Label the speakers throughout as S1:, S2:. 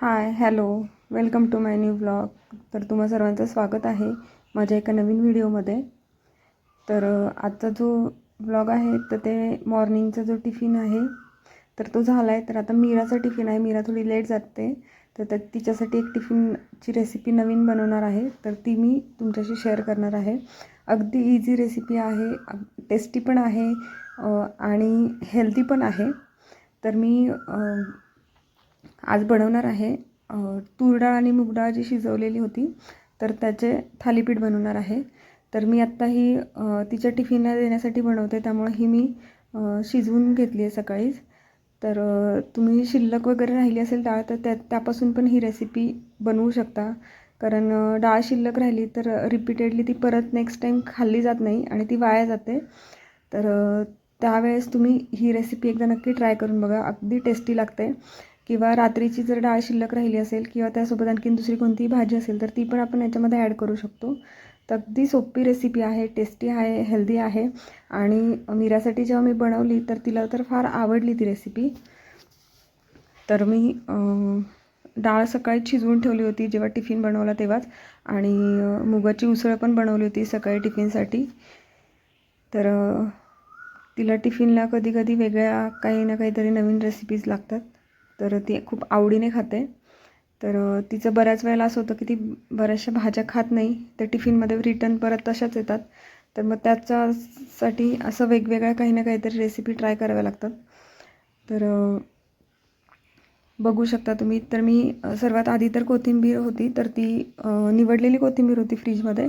S1: Hi hello welcome to my new blog तर तुम्हा सर्वांचं स्वागत आहे माझ्या एका नवीन व्हिडिओमध्ये. तर आजचा जो ब्लॉग आहे तर ते मॉर्निंगचा जो टिफिन आहे तर तो झाला आहे तर आता मीराचा टिफिन आहे. मीरा थोडी लेट जाते. तर त्या तिच्यासाठी एक टिफिनची रेसिपी नवीन बनवणार आहे. तर ती मी तुमच्याशी शेअर करणार आहे. अगदी इझी रेसिपी आहे. टेस्टी पण आहे आणि हेल्दी पण आहे. तर मी आज बनवणार आहे तूर डाळ आणि मूग डाळ जी शिजवलेली होती तर त्याचे थालीपीठ बनवणार आहे. तर मी आत्ता ही तिच्या टिफिनला देण्यासाठी बनवते त्यामुळे ही मी शिजवून घेतली आहे सकाळीच तर तुम्ही शिल्लक वगैरे राहिली असेल डाळ तर त्या त्यापासून पण ही रेसिपी बनवू शकता. कारण डाळ शिल्लक राहिली तर रिपीटेडली ती परत नेक्स्ट टाईम खाल्ली जात नाही आणि ती वाया जाते. तर त्यावेळेस तुम्ही ही रेसिपी एकदा नक्की ट्राय करून बघा अगदी टेस्टी लागते. किंवा रात्रीची जर डाळ शिल्लक राहिली असेल किंवा त्यासोबत आणखीन दुसरी कोणतीही भाजी असेल तर ती पण आपण याच्यामध्ये ॲड करू शकतो. तर अगदी सोपी रेसिपी आहे टेस्टी आहे हेल्दी आहे. आणि मीरासाठी जेव्हा मी बनवली तर तिला तर फार आवडली ती रेसिपी तर मी डाळ सकाळी शिजवून ठेवली होती जेव्हा टिफिन बनवला तेव्हाच. आणि मुगाची उसळ पण बनवली होती सकाळी टिफिनसाठी तर तिला टिफिनला कधी कधी वेगळ्या काही ना काहीतरी नवीन रेसिपीज लागतात. तर ती खूप आवडीने खाते. तर तिचं बऱ्याच वेळेला असं होतं की ती बऱ्याचशा भाज्या खात नाही. तर टिफिनमध्ये रिटर्न परत तशाच येतात. तर मग त्याच्यासाठी असं वेगवेगळ्या काही ना काहीतरी रेसिपी ट्राय कराव्या लागतात. तर बघू शकता तुम्ही. तर मी सर्वात आधी तर कोथिंबीर होती. तर ती निवडलेली कोथिंबीर होती फ्रीजमध्ये.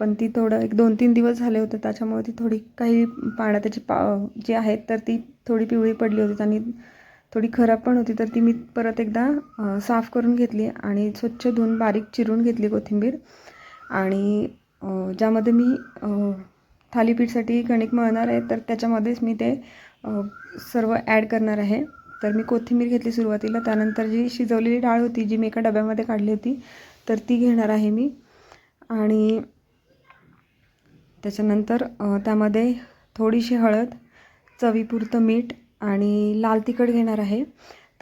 S1: पण ती थोडं एक दोन तीन दिवस झाले होते. त्याच्यामुळे ती थोडी काही पाण्यात त्याची पा जी आहेत तर ती थोडी पिवळी पडली होती. आणि थोडी खराब पण होती तर ती मी परत एकदा साफ करून घेतली आणि स्वच्छ धुवून बारीक चिरून घेतली कोथिंबीर. आणि ज्यामध्ये मी थालीपीठसाठी कणिक मळणार आहे तर त्याच्यामध्येच मी ते सर्व ॲड करणार आहे. तर मी कोथिंबीर घेतली सुरुवातीला त्यानंतर जी शिजवलेली डाळ होती जी मी एका डब्यामध्ये काढली होती तर ती घेणार आहे मी. आणि त्याच्यानंतर त्यामध्ये थोडीशी हळद चवीपुरतं मीठ आणि लाल तिखट घेणार आहे.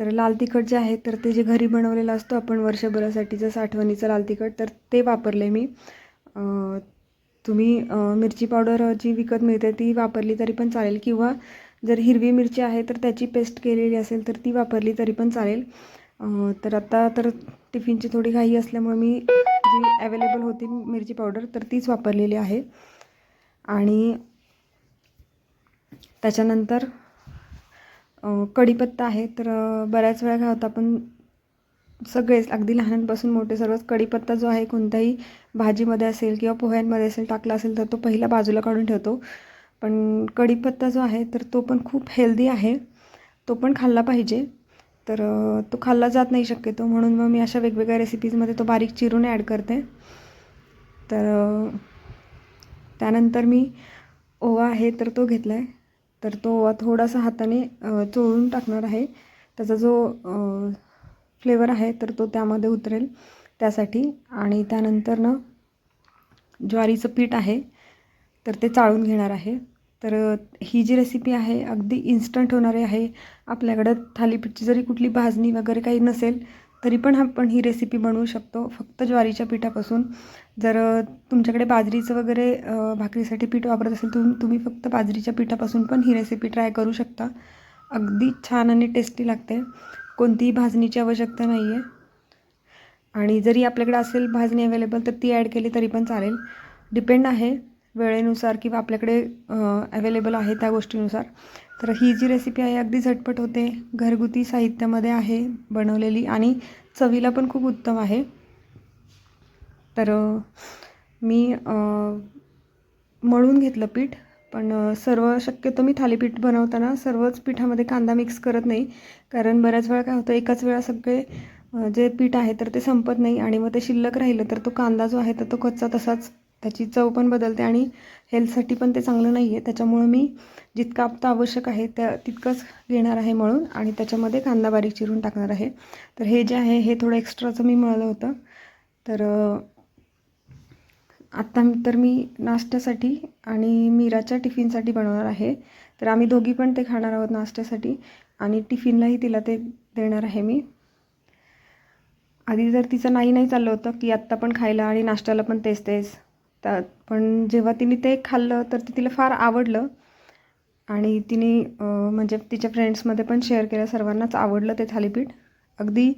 S1: तर लाल तिखट जे आहे तर ते जे घरी बनवलेलं असतं आपण वर्षभरासाठीचं साठवणीचं लाल तिखट तर ते वापरले मी. तुम्ही मिरची पावडर जी विकत मिळते ती वापरली तरी पण चालेल. किंवा जर हिरवी मिरची आहे तर त्याची पेस्ट केलेली असेल तर ती वापरली तरी पण चालेल. तर आता तर टिफिनची थोडी घाई असल्यामुळे मी जी अवेलेबल होती मिरची पावडर तर तीच वापरलेली आहे. आणि त्याच्यानंतर कढीपत्ता आहे तर बऱ्याच वेळा काय होतं आपण सगळेच अगदी लहानांपासून मोठे सर्वच कढीपत्ता जो आहे कोणत्याही भाजीमध्ये असेल किंवा पोह्यांमध्ये असेल टाकला असेल तर तो पहिला बाजूला काढून ठेवतो. पण कढीपत्ता जो आहे तर तो पण खूप हेल्दी आहे. तो पण खाल्ला पाहिजे. तर तो खाल्ला जात नाही शक्यतो. म्हणून मग मी अशा वेगवेगळ्या रेसिपीजमध्ये तो बारीक चिरून ॲड करते. तर त्यानंतर मी ओवा आहे तर तो घेतला आहे तर तो ओवा थोडासा हाताने चोळून टाकणार आहे. त्याचा जो फ्लेवर आहे तर तो त्यामध्ये उतरेल त्यासाठी. आणि त्यानंतर ना ज्वारीचं पीठ आहे तर ते चाळून घेणार आहे. तर ही जी रेसिपी आहे अगदी इन्स्टंट होणारी आहे. आपल्याकडं थालीपीठची जरी कुठली भाजणी वगैरे काही नसेल तरी पण आपण ही रेसिपी बनवू शकतो. फक्त ज्वारीच्या पिठापासून. जर तुमच्याकडे बाजरीचं वगैरे भाकरीसाठी पीठ वापरत असेल तुम तुम्ही फक्त बाजरीच्या पिठापासून पण ही रेसिपी ट्राय करू शकता. अगदी छान आणि टेस्टी लागते. कोणतीही भाजणीची आवश्यकता नाही आहे आणि जरी आपल्याकडे असेल भाजणी अवेलेबल तर ती ॲड केली तरी पण चालेल. डिपेंड आहे वेळेनुसार किंवा आपल्याकडे अवेलेबल आहे त्या गोष्टीनुसार. तर ही जी रेसिपी आहे अगदी झटपट होते. घरगुती साहित्यामध्ये आहे बनवलेली आणि चवीला पण खूप उत्तम आहे. तर मी मळून घेतलं पीठ पण सर्व शक्यतो मी थालीपीठ बनवताना सर्वच पिठामध्ये कांदा मिक्स करत नाही. कारण बऱ्याच वेळा काय होतं एकाच वेळा सगळे जे पीठ आहे तर ते संपत नाही आणि मग ते शिल्लक राहिलं तर तो कांदा जो आहे तर तो कच्चा तसाच त्याची चव पण बदलते आणि हेल्थसाठी पण ते चांगलं नाही आहे त्याच्यामुळं मी जितकं आपतं आवश्यक आहे त्या तितकंच घेणार आहे म्हणून आणि त्याच्यामध्ये कांदा बारीक चिरून टाकणार आहे. तर हे जे आहे हे थोडं एक्स्ट्राचं मी मळलं होतं. तर आत्ता तर मी नाश्त्यासाठी आणि मीराच्या टिफिनसाठी बनवणार आहे. तर आम्ही दोघी पण ते खाणार आहोत नाश्त्यासाठी आणि टिफिनलाही तिला ते देणार आहे मी. आधी जर तिचं नाही नाही चाललं होतं की आत्ता पण खायला आणि नाश्त्याला पण तेच तेच त्या पण जेव्हा तिने ते खाल्लं तर ते तिला फार आवडलं. आणि तिने म्हणजे तिच्या फ्रेंड्समध्ये पण शेअर केलं. सर्वांनाच आवडलं ते थालीपीठ. अगदी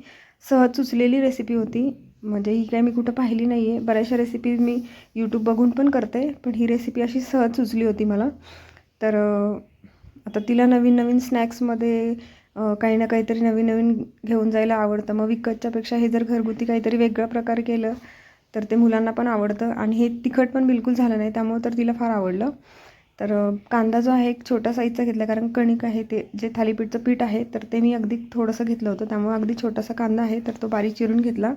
S1: सहज सुचलेली रेसिपी होती. म्हणजे ही काय मी कुठं पाहिली नाही आहे बऱ्याचशा रेसिपीज मी यूट्यूब बघून पण करते. पण ही रेसिपी अशी सहज सुचली होती मला. तर आता तिला नवीन नवीन स्नॅक्समध्ये काही ना काहीतरी नवीन नवीन घेऊन जायला आवडतं. मग विकतच्यापेक्षा हे जर घरगुती काहीतरी वेगळ्या प्रकारे केलं तर ते मुलांना पण आवडतं आणि हे तिखट पण बिलकुल झालं नाही त्यामुळं तर तिला फार आवडलं. तर कांदा जो आहे एक छोटा साईजचा घेतला कारण कणिक आहे ते जे थालीपीठचं पीठ आहे तर ते मी अगदी थोडंसं घेतलं होतं त्यामुळं अगदी छोटासा कांदा आहे तर तो बारीक चिरून घेतला.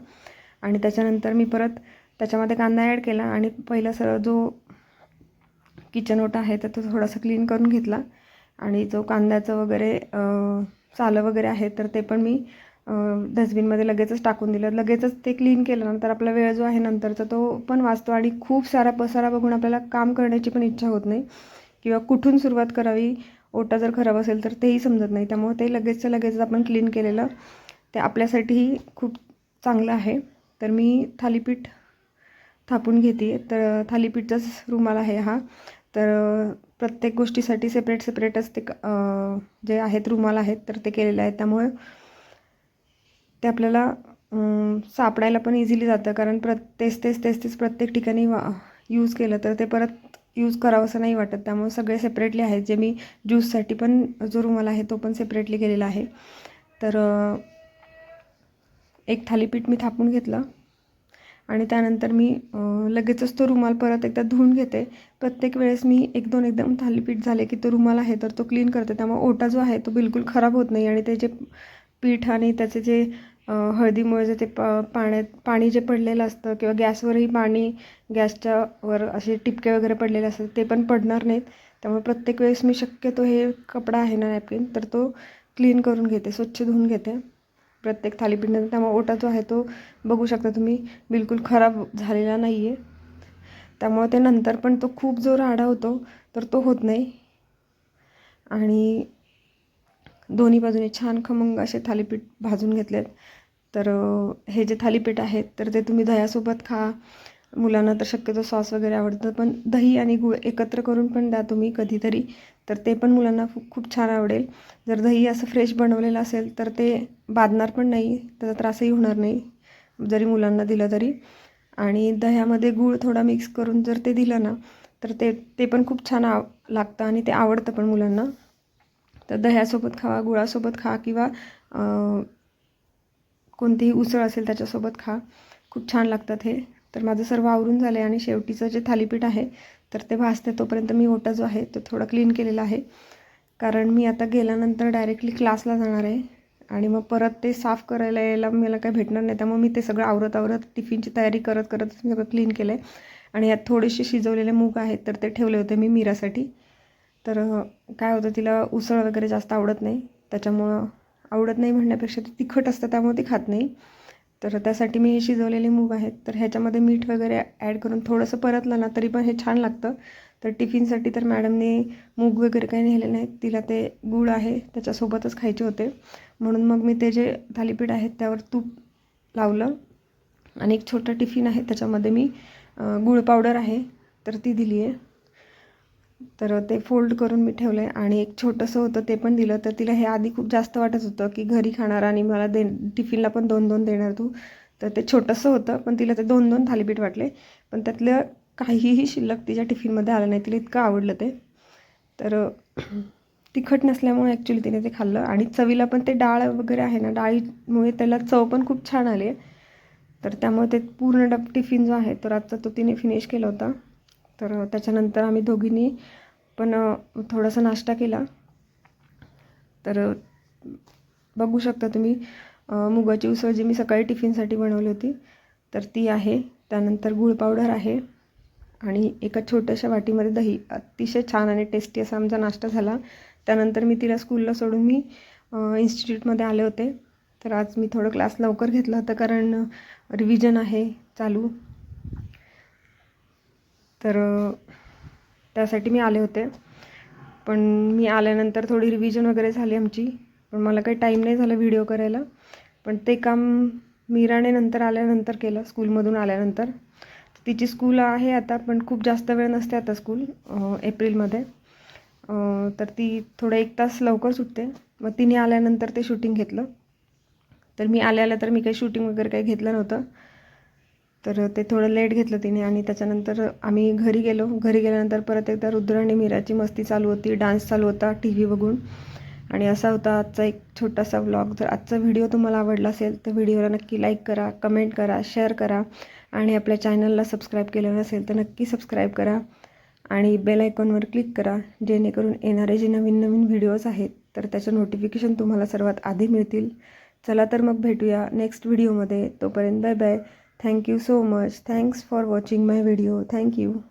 S1: आणि त्याच्यानंतर मी परत त्याच्यामध्ये कांदा ॲड केला आणि पहिला सर जो किचन ओटा आहे तर तो थोडासा क्लीन करून घेतला. आणि जो कांद्याचं वगैरे सालं वगैरे आहे तर ते पण मी डस्टबिनमध्ये लगेचच टाकून दिलं. लगेचच ते क्लीन केलं. नंतर आपला वेळ जो आहे नंतरचा तो पण वाचतो आणि खूप सारा पसारा बघून आपल्याला काम करण्याची पण इच्छा होत नाही. किंवा कुठून सुरुवात करावी? ओटा जर खराब असेल तर तेही समजत नाही. त्यामुळे ते लगेचच्या लगेच आपण क्लीन केलेलं ते आपल्यासाठीही खूप चांगलं आहे. तर मी थालीपीठ थापून घेते. तर थालीपीठचाच रुमाल आहे हा. तर प्रत्येक गोष्टीसाठी सेपरेट सेपरेटच ते क- जे आहेत रुमाल आहेत तर ते केलेले आहेत. त्यामुळे ते आपल्याला सापडायला पण इझिली जातं. कारण प्रत तेच तेच तेच तेच प्रत्येक ठिकाणी वा यूज केलं तर ते परत यूज करावं असं नाही वाटत. त्यामुळे सगळे सेपरेटली आहेत. जे मी ज्यूससाठी पण जो रुमाल आहे तो पण सेपरेटली केलेला आहे. तर एक थालीपीठ मी थापून घेतलं. आणि त्यानंतर मी लगेचच तो रुमाल परत एकदा धुवून घेते. प्रत्येक वेळेस मी एक दोन एकदम थालीपीठ झाले की तो रुमाल आहे तर तो क्लीन करते. त्यामुळे ओटा जो आहे तो बिलकुल खराब होत नाही. आणि ते जे पीठ आणि त्याचे जे हळदीमुळे जे ते प पाण्यात पाणी जे पडलेलं असतं किंवा गॅसवरही पाणी गॅसच्या वर असे टिपके वगैरे पडलेले असतात ते पण पडणार नाहीत. त्यामुळे प्रत्येक वेळेस मी शक्यतो हे कपडा आहे ना नॅपकिन तर तो क्लीन करून घेते स्वच्छ धुवून घेते प्रत्येक थालीपीठनंतर त्यामुळे ओटा जो आहे तो बघू शकता तुम्ही बिलकुल खराब झालेला नाही आहे त्यामुळे ते नंतर पण तो खूप जो राडा होतो तर तो होत नाही. आणि दोन्ही बाजूने छान खमंग असे थालीपीठ भाजून घेतलेत. तर हे जे थालीपीठ आहेत तर ते तुम्ही दह्यासोबत खा. मुलांना तर शक्यतो सॉस वगैरे आवडतं पण दही आणि गूळ एकत्र करून पण द्या तुम्ही कधीतरी. तर ते पण मुलांना खूप खूप छान आवडेल. जर दही असं फ्रेश बनवलेलं असेल तर ते बादणार पण नाही त्याचा त्रासही होणार नाही जरी मुलांना दिलं तरी. आणि दह्यामध्ये गूळ थोडा मिक्स करून जर ते दिलं ना तर ते ते पण खूप छान आव लागतं आणि ते आवडतं पण मुलांना. तर दह्यासोबत खा गुळासोबत खा किंवा कोणतीही उसळ असेल त्याच्यासोबत खा. खूप छान लागतात हे. तर माझं सर्व आवरून झालं आहे आणि शेवटीचं जे थालीपीठ आहे तर ते भासते तोपर्यंत मी ओटा जो आहे तो थोडा क्लीन केलेला आहे. कारण मी आता गेल्यानंतर डायरेक्टली क्लासला जाणार आहे आणि मग परत ते साफ करायला यायला मला काय भेटणार नाही. त्यामुळे मी ते सगळं आवरत आवरत टिफिनची तयारी करत करत सगळं क्लीन केलं आहे आणि यात थोडेसे शिजवलेले मूग आहेत तर ते ठेवले होते मी मीरासाठी. तर काय होतं तिला उसळ वगैरे जास्त आवडत नाही. त्याच्यामुळं आवडत नाही म्हणण्यापेक्षा ती तिखट असतं त्यामुळे ती खात नाही. तर त्यासाठी मी हे शिजवलेले मूग आहेत. तर ह्याच्यामध्ये मीठ वगैरे ॲड करून थोडंसं परतलं ना तरी पण हे छान लागतं. तर टिफिनसाठी तर मॅडमने मूग वगैरे काही नेले नाहीत तिला ते गूळ आहे त्याच्यासोबतच खायचे होते. म्हणून मग मी ते जे थालीपीठ आहेत त्यावर तूप लावलं. आणि एक छोटा टिफिन आहे त्याच्यामध्ये मी गूळ पावडर आहे तर ती दिली आहे तर ते फोल्ड करून मी ठेवलं आहे आणि एक छोटंसं होतं ते पण दिलं. तर तिला हे आधी खूप जास्त वाटत होतं की घरी खाणार आणि मला दे टिफिनला पण दोन दोन देणार तू. तर ते छोटंसं होतं पण तिला ते दोन दोन थालीपीठ वाटले. पण त्यातलं काहीही शिल्लक तिच्या टिफिनमध्ये आलं नाही. तिला इतकं आवडलं ते. तर तिखट नसल्यामुळे ॲक्च्युली तिने ते खाल्लं. आणि चवीला पण ते डाळ वगैरे आहे ना डाळीमुळे त्याला चव पण खूप छान आली आहे. तर त्यामुळे ते पूर्ण डब टिफिन जो आहे तो आजचा तो तिने फिनिश केला होता. तर त्याच्यानंतर आम्ही दोघींनी पण थोडासा नाश्ता केला. तर बघू शकता तुम्ही मुगाची उसळ जी मी सकाळी टिफिनसाठी बनवली होती तर ती आहे. त्यानंतर गूळ पावडर आहे आणि एका छोट्याशा वाटीमध्ये दही. अतिशय छान आणि टेस्टी असा आमचा नाश्ता झाला. त्यानंतर मी तिला स्कूलला सोडून मी इन्स्टिट्यूटमध्ये आले होते. तर आज मी थोडं क्लास लवकर घेतला होता कारण रिव्हिजन आहे चालू. तर त्यासाठी मी आले होते. पण मी आल्यानंतर थोडी रिव्हिजन वगैरे झाली आमची. पण मला काही टाईम नाही झाला व्हिडिओ करायला. पण ते काम मीराने नंतर आल्यानंतर केलं स्कूलमधून आल्यानंतर. तिची स्कूल आहे आता पण खूप जास्त वेळ नसते आता स्कूल एप्रिलमध्ये. तर ती थोडं एक तास लवकर सुटते. मग तिने आल्यानंतर ते शूटिंग घेतलं. तर मी आल्या आल्या तर मी काही शूटिंग वगैरे काही घेतलं नव्हतं. तर ते थोडं लेट घेतलं तिने आणि त्याच्यानंतर आम्ही घरी गेलो. घरी गेल्यानंतर परत एकदा रुद्र आणि मीराची मस्ती चालू होती. डान्स चालू होता टी व्ही बघून. आणि असा होता आजचा एक छोटासा व्लॉग जर आजचा व्हिडिओ तुम्हाला आवडला असेल तर व्हिडिओला नक्की लाईक करा कमेंट करा शेअर करा. आणि आपल्या चॅनलला सबस्क्राईब केलं नसेल तर नक्की सबस्क्राईब करा. आणि बेल आयकॉनवर क्लिक करा जेणेकरून येणारे जे नवीन नवीन व्हिडिओज आहेत तर त्याचं नोटिफिकेशन तुम्हाला सर्वात आधी मिळतील. चला तर मग भेटूया नेक्स्ट व्हिडिओमध्ये तोपर्यंत bye bye Thank you so much. Thanks for watching my video. Thank you.